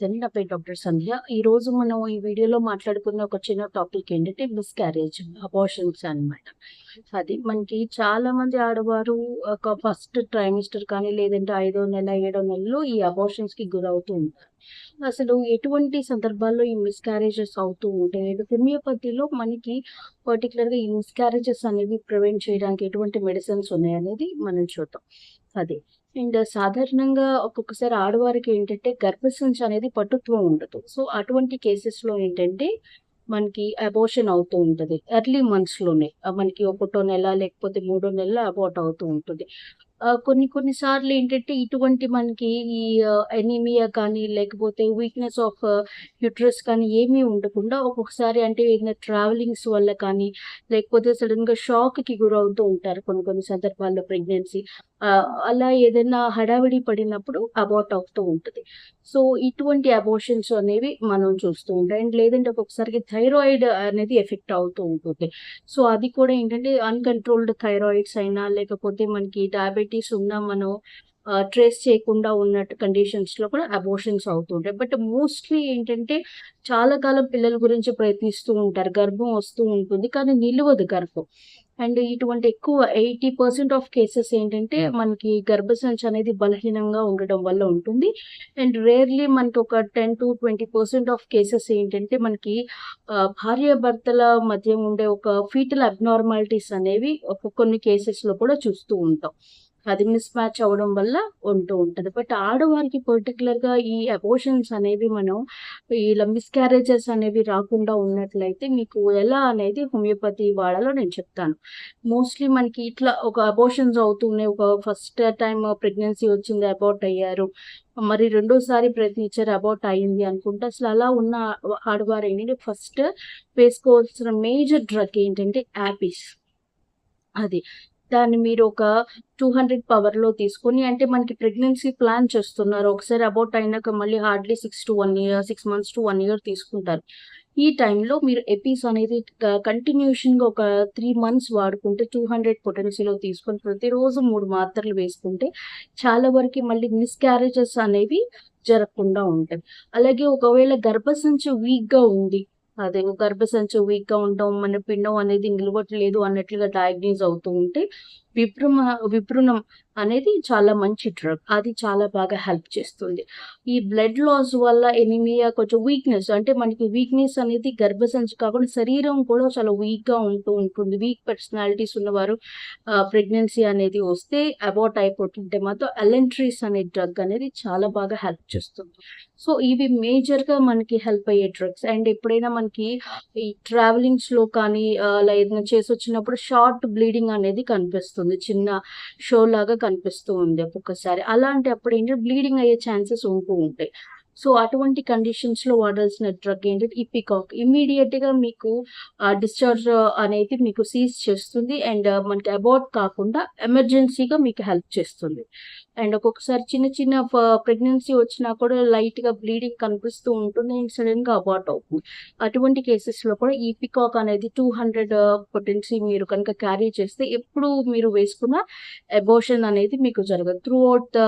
నమస్తే నా పేరు డాక్టర్ సంధ్య. ఈ రోజు మనం ఈ వీడియోలో మాట్లాడుకున్న ఒక చిన్న టాపిక్ ఏంటంటే మిస్క్యారేజ్ అబార్షన్స్ అన్నమాట. అది మనకి చాలా మంది ఆడవారు ఒక ఫస్ట్ ట్రైమిస్టర్ కానీ లేదంటే ఐదో నెల ఏడో నెలలో ఈ అబార్షన్స్కి గురవుతూ ఉంటారు. అసలు ఎటువంటి సందర్భాల్లో ఈ మిస్క్యారేజెస్ అవుతూ ఉంటాయి? హోమియోపతిలో మనకి పర్టికులర్గా ఈ మిస్క్యారేజెస్ అనేవి ప్రివెంట్ చేయడానికి ఎటువంటి మెడిసిన్స్ ఉన్నాయి అనేది మనం చూద్దాం. అది. అండ్ సాధారణంగా ఒక్కొక్కసారి ఆడవారికి ఏంటంటే గర్భసంచి అనేది పటుత్వం ఉండదు. సో అటువంటి కేసెస్లో ఏంటంటే మనకి అబోషన్ అవుతూ ఉంటుంది. ఎర్లీ మంత్స్లోనే. మనకి ఒకటో నెల లేకపోతే మూడో నెల అబోట్ అవుతూ ఉంటుంది. కొన్ని కొన్ని సార్లు ఏంటంటే ఇటువంటి మనకి ఈ ఎనీమియా కానీ లేకపోతే వీక్నెస్ ఆఫ్ యూట్రస్ కానీ ఏమీ ఉండకుండా ఒక్కొక్కసారి అంటే ఏదైనా ట్రావెలింగ్స్ వల్ల కానీ లేకపోతే సడన్గా షాక్కి షాక్కి గురవుతూ ఉంటారు కొన్ని కొన్ని సందర్భాల్లో ప్రెగ్నెన్సీ అలా ఏదైనా హడావిడి పడినప్పుడు అబార్ట్ అవుతూ ఉంటుంది. సో ఇటువంటి అబోషన్స్ అనేవి మనం చూస్తూ ఉంటాం. అండ్ లేదంటే ఒక్కొక్కసారికి థైరాయిడ్ అనేది ఎఫెక్ట్ అవుతూ ఉంటుంది. సో అది కూడా ఏంటంటే అన్కంట్రోల్డ్ థైరాయిడ్స్ అయినా లేకపోతే మనకి డయాబెటీస్ ఉన్నా మనం ట్రేస్ చేయకుండా ఉన్నట్టు కండిషన్స్లో కూడా అబోషన్స్ అవుతుంటాయి. బట్ మోస్ట్లీ ఏంటంటే చాలా కాలం పిల్లల గురించి ప్రయత్నిస్తూ ఉంటారు. గర్భం వస్తూ ఉంటుంది కానీ నిలవదు గర్భం. అండ్ ఇటువంటి ఎక్కువ ఎయిటీ పర్సెంట్ ఆఫ్ కేసెస్ ఏంటంటే మనకి గర్భసంచి అనేది బలహీనంగా ఉండడం వల్ల ఉంటుంది. అండ్ రేర్లీ మనకి ఒక ten to twenty percent of cases ఏంటంటే మనకి భార్యాభర్తల మధ్య ఉండే ఒక ఫీటల్ అబ్నార్మాలిటీస్ అనేవి ఒక కొన్ని కేసెస్లో కూడా చూస్తూ ఉంటాం. అది మిస్ మ్యాచ్ అవ్వడం వల్ల ఉంటూ ఉంటుంది. బట్ ఆడవారికి పర్టికులర్గా ఈ అబోషన్స్ అనేవి మనం ఇలా మిస్క్యారేజెస్ అనేవి రాకుండా ఉన్నట్లయితే మీకు ఎలా అనేది హోమియోపతి వాడాలో నేను చెప్తాను. మోస్ట్లీ మనకి ఇట్లా ఒక అబోషన్స్ అవుతున్నాయి ఒక ఫస్ట్ టైం ప్రెగ్నెన్సీ వచ్చింది అబౌట్ అయ్యారు. మరి రెండోసారి ప్రయత్నించారు అబౌట్ అయింది అనుకుంటే అసలు అలా ఉన్న ఆడవారు ఏంటంటే ఫస్ట్ వేసుకోవాల్సిన మేజర్ డ్రగ్ ఏంటంటే యాపిస్ అది. దాన్ని మీరు ఒక టూ హండ్రెడ్ పవర్లో తీసుకొని అంటే మనకి ప్రెగ్నెన్సీ ప్లాన్ చేస్తున్నారు. ఒకసారి అబౌట్ అయినాక మళ్ళీ hardly six to one year six months to one year తీసుకుంటారు. ఈ టైంలో మీరు ఎపీస్ అనేది కంటిన్యూషన్గా ఒక త్రీ మంత్స్ వాడుకుంటే టూ హండ్రెడ్ పొటెన్సీలో తీసుకొని ప్రతిరోజు మూడు మాత్రలు వేసుకుంటే చాలా వరకు మళ్ళీ మిస్క్యారేజెస్ అనేవి జరగకుండా ఉంటాయి. అలాగే ఒకవేళ గర్భసంచి వీక్గా ఉంది అదే గర్భసంచి వీక్గా ఉండడం మన పిండం అనేది నిలవట్లేదు అన్నట్లుగా డయాగ్నైజ్ అవుతూ ఉంటే విభ్రమ విప్రుణం అనేది చాలా మంచి డ్రగ్ అది చాలా బాగా హెల్ప్ చేస్తుంది. ఈ బ్లడ్ లాస్ వల్ల ఎనిమియా కొంచెం వీక్నెస్ అంటే మనకి వీక్నెస్ అనేది గర్భసంచి కాకుండా శరీరం కూడా చాలా వీక్గా ఉంటూ ఉంటుంది. వీక్ పర్సనాలిటీస్ ఉన్నవారు ప్రెగ్నెన్సీ అనేది వస్తే అబార్ట్ అయిపోతుంటే మాత్రం అలెంట్రీస్ అనే డ్రగ్ అనేది చాలా బాగా హెల్ప్ చేస్తుంది. సో ఇవి మేజర్గా మనకి హెల్ప్ అయ్యే డ్రగ్స్ అండ్ ఎప్పుడైనా మనకి ఈ ట్రావెలింగ్స్లో కానీ అలా ఏదైనా చేసి వచ్చినప్పుడు షార్ట్ బ్లీడింగ్ అనేది కనిపిస్తుంది. చిన్న షో లాగా కనిపిస్తూ ఉంది ఒక్కొక్కసారి. అలాంటి అప్పుడు ఏంటంటే బ్లీడింగ్ అయ్యే ఛాన్సెస్ ఉంటూ ఉంటాయి. సో అటువంటి కండిషన్స్లో వాడాల్సిన డ్రగ్ ఏంటంటే ఇపికాక్ పికాక్గా మీకు డిశ్చార్జ్ uh, అనేది మీకు సీజ్ చేస్తుంది. అండ్ uh, మనకి అబౌట్ కాకుండా ఎమర్జెన్సీగా మీకు హెల్ప్ చేస్తుంది. అండ్ ఒక్కొక్కసారి చిన్న చిన్న uh, ప్రెగ్నెన్సీ వచ్చినా కూడా లైట్గా బ్లీడింగ్ కనిపిస్తూ ఉంటుంది. అండ్ సడన్గా అబార్ట్ అవుతుంది. అటువంటి కేసెస్లో కూడా ఈ పికాక్ అనేది టూ హండ్రెడ్ పొటెన్సీ మీరు కనుక క్యారీ చేస్తే ఎప్పుడు మీరు వేసుకున్న అబోషన్ అనేది మీకు జరగదు. త్రూ అవుట్ ద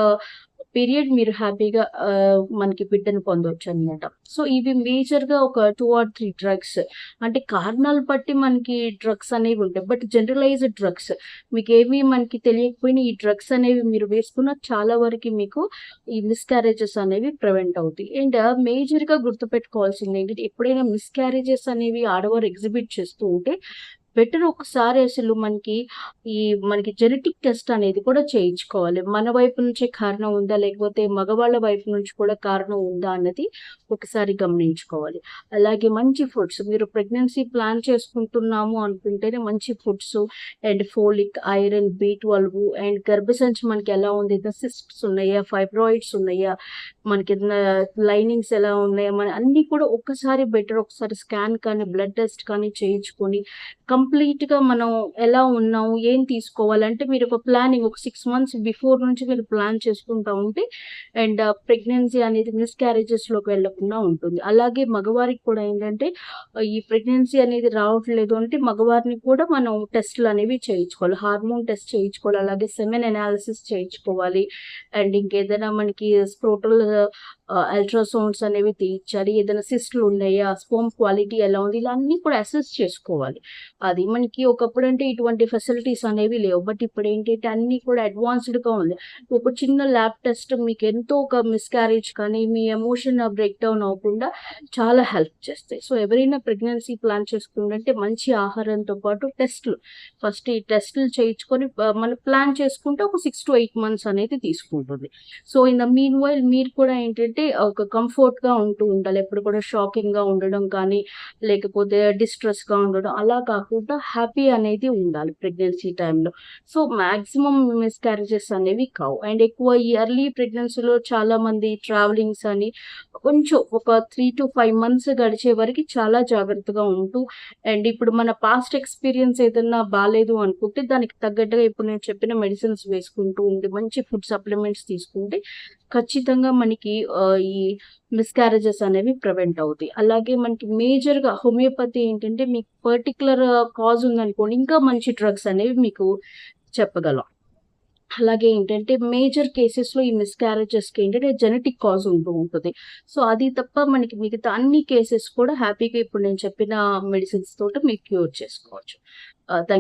పీరియడ్ మీరు హ్యాపీగా uh, మనకి బిడ్డను పొందవచ్చు అనమాట సో ఇవి మేజర్గా ఒక టూ ఆర్ త్రీ డ్రగ్స్ అంటే కారణాలు బట్టి మనకి డ్రగ్స్ అనేవి ఉంటాయి. బట్ జనరలైజ్డ్ డ్రగ్స్ మీకు ఏమీ మనకి తెలియకపోయినా ఈ డ్రగ్స్ అనేవి మీరు వేసుకున్న చాలా వరకు మీకు ఈ మిస్క్యారేజెస్ అనేవి ప్రివెంట్ అవుతాయి. అండ్ మేజర్గా గుర్తుపెట్టుకోవాల్సింది ఏంటంటే ఎప్పుడైనా మిస్క్యారేజెస్ అనేవి ఆడవారు ఎగ్జిబిట్ చేస్తూ ఉంటే బెటర్ ఒకసారి అసలు మనకి ఈ మనకి జెనెటిక్ టెస్ట్ అనేది కూడా చేయించుకోవాలి. మన వైపు నుంచే కారణం ఉందా లేకపోతే మగవాళ్ళ వైపు నుంచి కూడా కారణం ఉందా అన్నది ఒకసారి గమనించుకోవాలి. అలాగే మంచి ఫుడ్స్ మీరు ప్రెగ్నెన్సీ ప్లాన్ చేసుకుంటున్నాము అనుకుంటేనే మంచి foods and folic iron B twelve and గర్భసంచి మనకి ఎలా ఉంది ఏదైనా సిస్ట్స్ ఉన్నాయా ఫైబ్రాయిడ్స్ ఉన్నాయా మనకి ఏదైనా లైనింగ్స్ ఎలా ఉన్నాయా మన అన్ని కూడా ఒక్కసారి బెటర్ ఒకసారి స్కాన్ కానీ బ్లడ్ టెస్ట్ కానీ చేయించుకొని కంప్లీట్ గా మనం ఎలా ఉన్నాము ఏం తీసుకోవాలంటే మీరు ఒక ప్లానింగ్ ఒక సిక్స్ మంత్స్ బిఫోర్ నుంచి మీరు ప్లాన్ చేసుకుంటా ఉంటే అండ్ ప్రెగ్నెన్సీ అనేది మిస్క్యారేజెస్లోకి వెళ్ళకుండా ఉంటుంది. అలాగే మగవారికి కూడా ఏంటంటే ఈ ప్రెగ్నెన్సీ అనేది రావట్లేదు అంటే మగవారిని కూడా మనం టెస్ట్లు అనేవి చేయించుకోవాలి. హార్మోన్ టెస్ట్ చేయించుకోవాలి అలాగే సెమెన్ అనాలిసిస్ చేయించుకోవాలి అండ్ ఇంకేదైనా మనకి స్ప్రోటల్ అల్ట్రాసౌండ్స్ అనేవి తీయించాలి ఏదైనా సిస్ట్లు ఉన్నాయా స్పోమ్ క్వాలిటీ ఎలా ఉంది ఇలా అన్నీ కూడా అసెస్ చేసుకోవాలి. అది. మనకి ఒకప్పుడు అంటే ఇటువంటి ఫెసిలిటీస్ అనేవి లేవు. బట్ ఇప్పుడు ఏంటంటే అన్నీ కూడా అడ్వాన్స్డ్గా ఉంది. ఒక చిన్న ల్యాబ్ టెస్ట్ మీకు ఎంతో ఒక మిస్క్యారేజ్ కానీ మీ ఎమోషన్ బ్రేక్ డౌన్ అవ్వకుండా చాలా హెల్ప్ చేస్తాయి. సో ఎవరైనా ప్రెగ్నెన్సీ ప్లాన్ చేసుకుంటే మంచి ఆహారంతో పాటు టెస్ట్లు ఫస్ట్ ఈ టెస్ట్లు చేయించుకొని మన మనం ప్లాన్ చేసుకుంటే ఒక సిక్స్ టు ఎయిట్ మంత్స్ అనేది తీసుకుంటుంది. So in the meanwhile మీరు కూడా ఏంటంటే ఒక కంఫర్ట్గా ఉంటూ ఉండాలి. ఎప్పుడు కూడా షాకింగ్గా ఉండడం కానీ లేకపోతే డిస్ట్రెస్గా ఉండడం అలా కాకుండా హ్యాపీ అనేది ఉండాలి ప్రెగ్నెన్సీ టైంలో సో మ్యాక్సిమం మిస్క్యారేజెస్ అనేవి కావు. అండ్ ఎక్కువ ఇయర్లీ ప్రెగ్నెన్సీలో చాలా మంది ట్రావెలింగ్స్ అని కొంచెం ఒక త్రీ టు ఫైవ్ మంత్స్ గడిచే వరకు చాలా జాగ్రత్తగా ఉంటూ అండ్ ఇప్పుడు మన పాస్ట్ ఎక్స్పీరియన్స్ ఏదైనా బాగాలేదు అనుకుంటే దానికి తగ్గట్టుగా ఇప్పుడు నేను చెప్పిన మెడిసిన్స్ వేసుకుంటూ ఉండి మంచి ఫుడ్ సప్లిమెంట్స్ తీసుకుంటే ఖచ్చితంగా మనకి ఈ మిస్క్యారేజెస్ అనేవి ప్రివెంట్ అవుతాయి. అలాగే మనకి మేజర్గా హోమియోపతి ఏంటంటే మీకు పర్టికులర్ కాజ్ ఉందనుకోండి ఇంకా మంచి డ్రగ్స్ అనేవి మీకు చెప్పగలం. అలాగే ఏంటంటే మేజర్ కేసెస్లో ఈ మిస్క్యారేజెస్కి ఏంటంటే జెనెటిక్ కాజ్ ఉంటూ ఉంటుంది. సో అది తప్ప మనకి మిగతా అన్ని కేసెస్ కూడా హ్యాపీగా ఇప్పుడు నేను చెప్పిన మెడిసిన్స్ తోటి మీరు క్యూర్ చేసుకోవచ్చు. థ్యాంక్